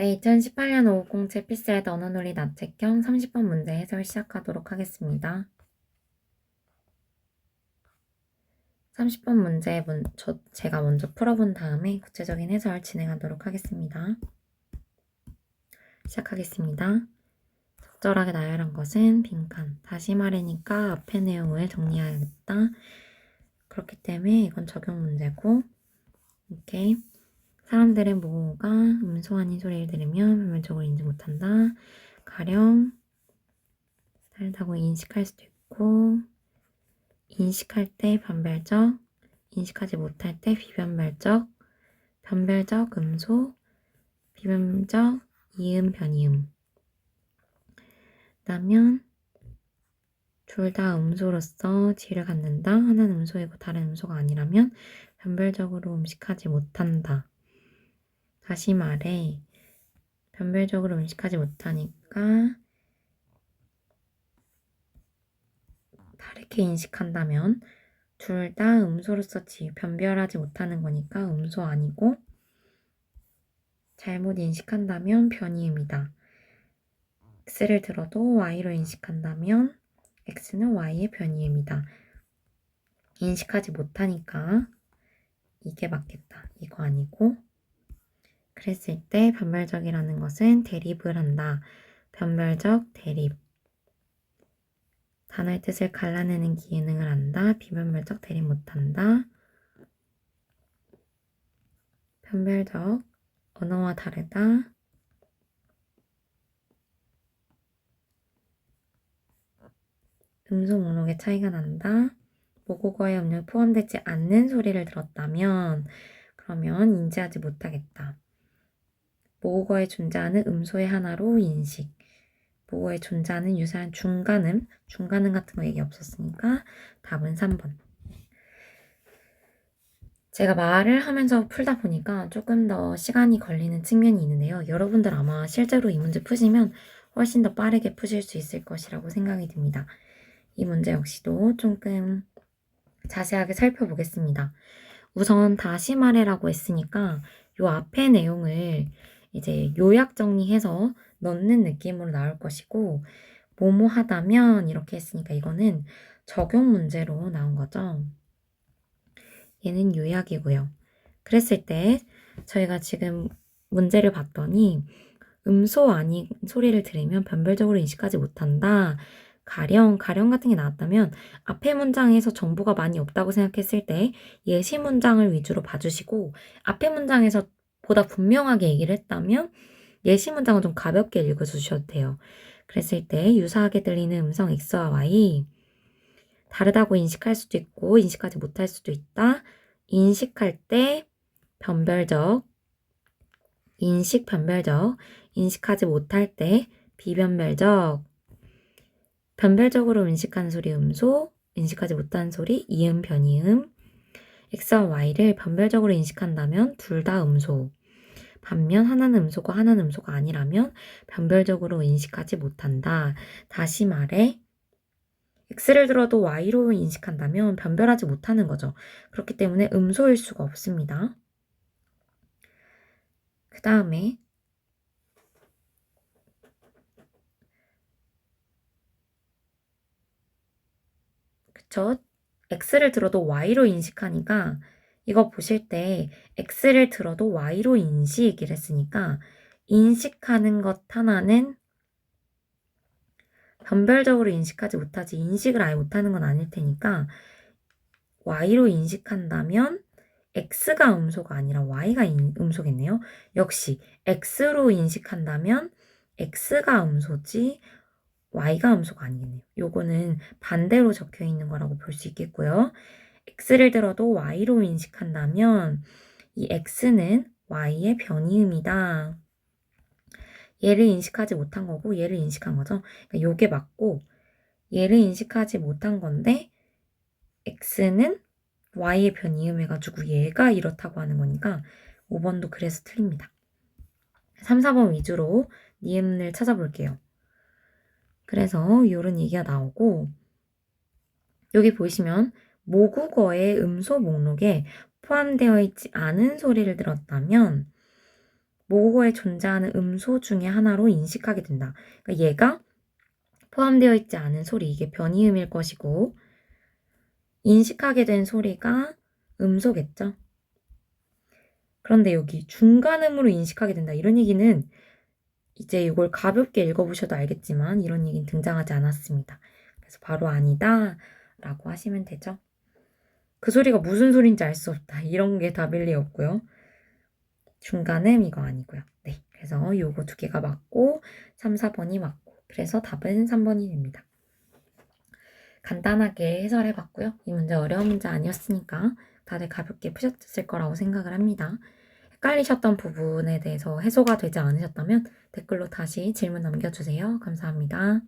네, 2018년 550제 피스의 언어놀이 나책형 30번 문제 해설 시작하도록 하겠습니다. 30번 문제 문, 저, 제가 먼저 풀어본 다음에 구체적인 해설 진행하도록 하겠습니다. 시작하겠습니다. 적절하게 나열한 것은 빈칸. 다시 말하니까 앞의 내용을 정리해야겠다. 그렇기 때문에 이건 적용 문제고, 오케이. 사람들은 뭐가 음소 아닌 소리를 들으면 변별적으로 인지 못한다. 가령 다르다고 인식할 수도 있고 인식할 때 변별적, 인식하지 못할 때 비변별적, 변별적 음소, 비변적 이음 변이음. 그다면 둘 다 음소로서 지를 갖는다. 하나는 음소이고 다른 음소가 아니라면 변별적으로 음식하지 못한다. 다시 말해, 변별적으로 음식하지 못하니까 다르게 인식한다면 둘 다 음소로서 지, 변별하지 못하는 거니까 음소 아니고 잘못 인식한다면 변이음이다. x를 들어도 y로 인식한다면 x는 y의 변이음이다. 인식하지 못하니까 이게 맞겠다. 이거 아니고 그랬을 때 변별적이라는 것은 대립을 한다. 변별적 대립. 단어의 뜻을 갈라내는 기능을 한다. 비변별적 대립 못한다. 변별적 언어와 다르다. 음소 목록에 차이가 난다. 모국어의 음료 포함되지 않는 소리를 들었다면 그러면 인지하지 못하겠다. 모국어에 존재하는 음소의 하나로 인식. 모국어에 존재하는 유사한 중간음, 중간음 같은 거 얘기 없었으니까 답은 3번. 제가 말을 하면서 풀다 보니까 조금 더 시간이 걸리는 측면이 있는데요. 여러분들 아마 실제로 이 문제 푸시면 훨씬 더 빠르게 푸실 수 있을 것이라고 생각이 듭니다. 이 문제 역시도 조금 자세하게 살펴보겠습니다. 우선 다시 말해라고 했으니까 요 앞에 내용을 이제 요약 정리해서 넣는 느낌으로 나올 것이고 뭐뭐 하다면 이렇게 했으니까 이거는 적용 문제로 나온 거죠. 얘는 요약이고요. 그랬을 때 저희가 지금 문제를 봤더니 음소 아닌 소리를 들으면 변별적으로 인식하지 못한다. 가령, 가령 같은 게 나왔다면 앞에 문장에서 정보가 많이 없다고 생각했을 때 예시 문장을 위주로 봐주시고 앞에 문장에서 보다 분명하게 얘기를 했다면 예시 문장은 좀 가볍게 읽어주셔도 돼요. 그랬을 때 유사하게 들리는 음성 X와 Y 다르다고 인식할 수도 있고 인식하지 못할 수도 있다. 인식할 때 변별적 인식 변별적 인식하지 못할 때 비변별적 변별적으로 인식하는 소리 음소 인식하지 못하는 소리 이음 변이음 X와 Y를 변별적으로 인식한다면 둘 다 음소 반면 하나는 음소고 하나는 음소가 아니라면 변별적으로 인식하지 못한다. 다시 말해 x를 들어도 y로 인식한다면 변별하지 못하는 거죠. 그렇기 때문에 음소일 수가 없습니다. 그 다음에 그쵸? x를 들어도 y로 인식하니까 이거 보실 때 x를 들어도 y로 인식을 했으니까 인식하는 것 하나는 변별적으로 인식하지 못하지 인식을 아예 못하는 건 아닐 테니까 y로 인식한다면 x가 음소가 아니라 y가 음소겠네요. 역시 x로 인식한다면 x가 음소지 y가 음소가 아니겠네요. 요거는 반대로 적혀 있는 거라고 볼 수 있겠고요. X를 들어도 y로 인식한다면 이 x는 y의 변이음이다. 얘를 인식하지 못한 거고 얘를 인식한 거죠. 그러니까 요게 맞고 얘를 인식하지 못한 건데 x는 y의 변이음 해가지고 얘가 이렇다고 하는 거니까 5번도 그래서 틀립니다. 3, 4번 위주로 니음을 찾아볼게요. 그래서 이런 얘기가 나오고 여기 보시면 모국어의 음소 목록에 포함되어 있지 않은 소리를 들었다면 모국어에 존재하는 음소 중에 하나로 인식하게 된다. 그러니까 얘가 포함되어 있지 않은 소리, 이게 변이음일 것이고, 인식하게 된 소리가 음소겠죠. 그런데 여기 중간음으로 인식하게 된다. 이런 얘기는 이제 이걸 가볍게 읽어보셔도 알겠지만 이런 얘기는 등장하지 않았습니다. 그래서 바로 아니다 라고 하시면 되죠. 그 소리가 무슨 소리인지 알 수 없다. 이런 게 없고요. 중간음 이거 아니고요. 네. 그래서 요거 두 개가 맞고 3, 4번이 맞고 그래서 답은 3번이 됩니다. 간단하게 해설해 봤고요. 이 문제 어려운 문제 아니었으니까 다들 가볍게 푸셨을 거라고 생각을 합니다. 헷갈리셨던 부분에 대해서 해소가 되지 않으셨다면 댓글로 다시 질문 남겨주세요. 감사합니다.